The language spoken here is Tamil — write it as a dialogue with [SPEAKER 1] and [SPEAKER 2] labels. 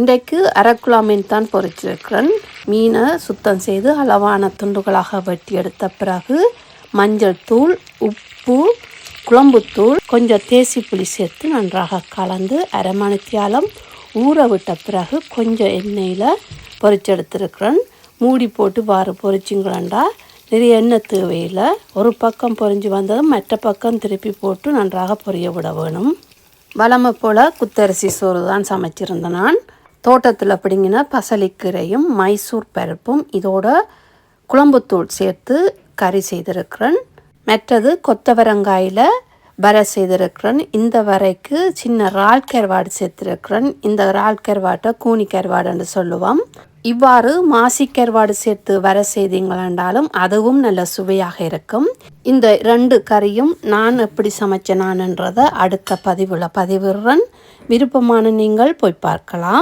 [SPEAKER 1] இன்றைக்கு அரை மீன் தான் பொறிச்சிருக்கிறேன். மீனை சுத்தம் செய்து அளவான துண்டுகளாக வெட்டி எடுத்த பிறகு மஞ்சள் தூள் உப்பு குழம்புத்தூள் கொஞ்சம் தேசி புளி சேர்த்து நன்றாக கலந்து அரை மணித்தியாலம் ஊற விட்ட பிறகு கொஞ்சம் எண்ணெயில் பொரிச்செடுத்துருக்கிறேன் மூடி போட்டு வாறு பொறிச்சிங்களா நிறைய எண்ணெய் தேவையில் ஒரு பக்கம் பொரிஞ்சு வந்ததும் மற்ற பக்கம் திருப்பி போட்டு நன்றாக பொரிய விட வேணும். வளமை போல் குத்தரிசி சோறு தான் சமைச்சிருந்தேன் நான். தோட்டத்தில் பிடிங்கின பசலிக்கீரையும் மைசூர் பருப்பும் இதோட குழம்புத்தூள் சேர்த்து கறி செய்திருக்கிறேன். மற்றது கொத்தவரங்காயில் வர செய்திருக்கிறேன். இந்த வரைக்கு சின்ன இறால் கருவாடு சேர்த்திருக்கிறேன். இந்த இறால் கருவாட்டை கூனி கருவாடுன்னு சொல்லுவோம். இவ்வாறு மாசி கருவாடு சேர்த்து வர செய்தீங்களாண்டாலும் அதுவும் நல்ல சுவையாக இருக்கும். இந்த ரெண்டு கறியும் நான் எப்படி சமைச்சேனான்றதை அடுத்த பதிவில் பதிவிடுறேன். விருப்பமான நீங்கள் போய் பார்க்கலாம்.